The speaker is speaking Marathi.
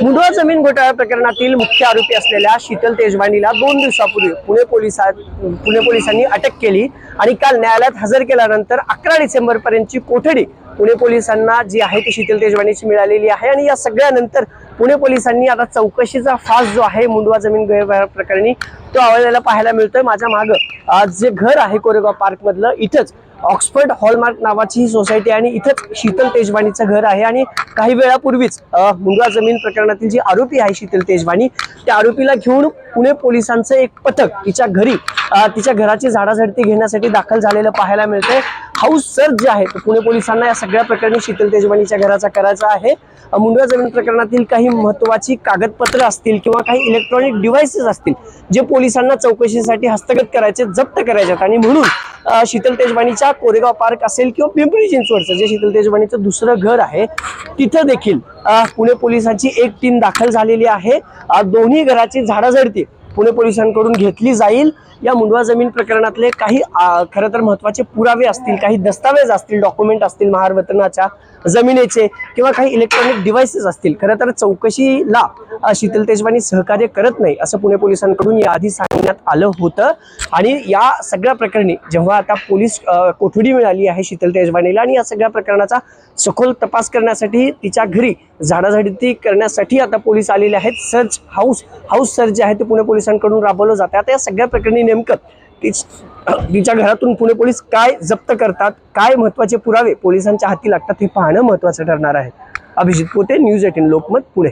मुंढवा जमीन घोटाळा प्रकरणातील मुख्य आरोपी असलेल्या शीतल तेजवानीला दोन दिवसापूर्वी पुणे पोलिसात पुणे पोलिसांनी अटक केली आणि काल न्यायालयात हजर केल्यानंतर अकरा डिसेंबर पर्यंतची कोठडी पुणे पोलिसांना जी आहे ती शीतल तेजवानीची मिळालेली आहे आणि या सगळ्यानंतर पुणे पोलिसांनी आता चौकशीचा फास जो आहे मुंडवा जमीन गैरव्यवहार प्रकरणी तो आवडलेला पाहायला मिळतोय. माझ्या मागं आज जे घर आहे कोरेगाव पार्क मधलं इथंच ऑक्सफर्ड हॉलमार्क नावाची ही सोसायटी आणि इथंच शीतल तेजवाणीचं घर आहे. आणि काही वेळापूर्वीच अ, जमीन प्रकरणातील जी आरोपी आहे शीतल तेजवाणी त्या आरोपीला घेऊन पुणे पोलिसांचं एक पथक तिच्या घरी तिच्या घराची झाडाझडती घेण्यासाठी दाखल झालेलं पाहायला मिळतंय. हाऊस सर्च जे आहे तो पुणे पोलिसांना या सगळ्या प्रकरणी शीतल तेजवानीच्या घराचा करायचा आहे. अ, मुंडवा जमीन प्रकरणातील काही महत्वाची कागदपत्र असतील किंवा काही इलेक्ट्रॉनिक डिव्हाइसेस असतील जे पोलिसांना चौकशीसाठी हस्तगत करायचे जप्त करायचे आणि म्हणून शीतल तेजवानीच्या कोरेगाव पार्क असेल किंवा पिंपरी चिंचवडचं जे शीतल तेजवानीचं दुसरं घर आहे तिथं देखील पुणे पोलिसांची एक टीम दाखल झालेली आहे. दोन्ही घराची झाडाझडती पुणे पोलिसांकडून घेतली जाईल. या मुंडवा जमीन प्रकरणातले काही खरं तर महत्त्वाचे पुरावे असतील काही दस्तावेज असतील डॉक्युमेंट असतील महारवतनाच्या जमिनीचे किंवा काही इलेक्ट्रॉनिक डिव्हाइसेस असतील खरं तर चौकशीला शीतल तेजवानी सहकार्य करत नाही असं पुणे पोलिसांकडून याआधी सांगण्यात आलं होतं. आणि या सगळ्या प्रकरणी जेव्हा आता पोलीस कोठडी मिळाली आहे शीतल तेजवानीला आणि या सगळ्या प्रकरणाचा सखोल तपास करण्यासाठी तिच्या घरी झाडाझडती करण्यासाठी आता पोलीस आलेले आहेत. सर्च हाऊस हाऊस सर्च जे आहे ते पुणे पोलिसांकडून राबवलं जातं. आता या सगळ्या प्रकरणी नेमकं तीच तिच्या घरातून पुणे पोलीस काय जप्त करतात काय महत्त्वाचे पुरावे पोलिसांच्या हाती लागतात हे पाहणं महत्वाचं ठरणार आहे. अभिजित पोते न्यूज एटीन लोकमत पुणे.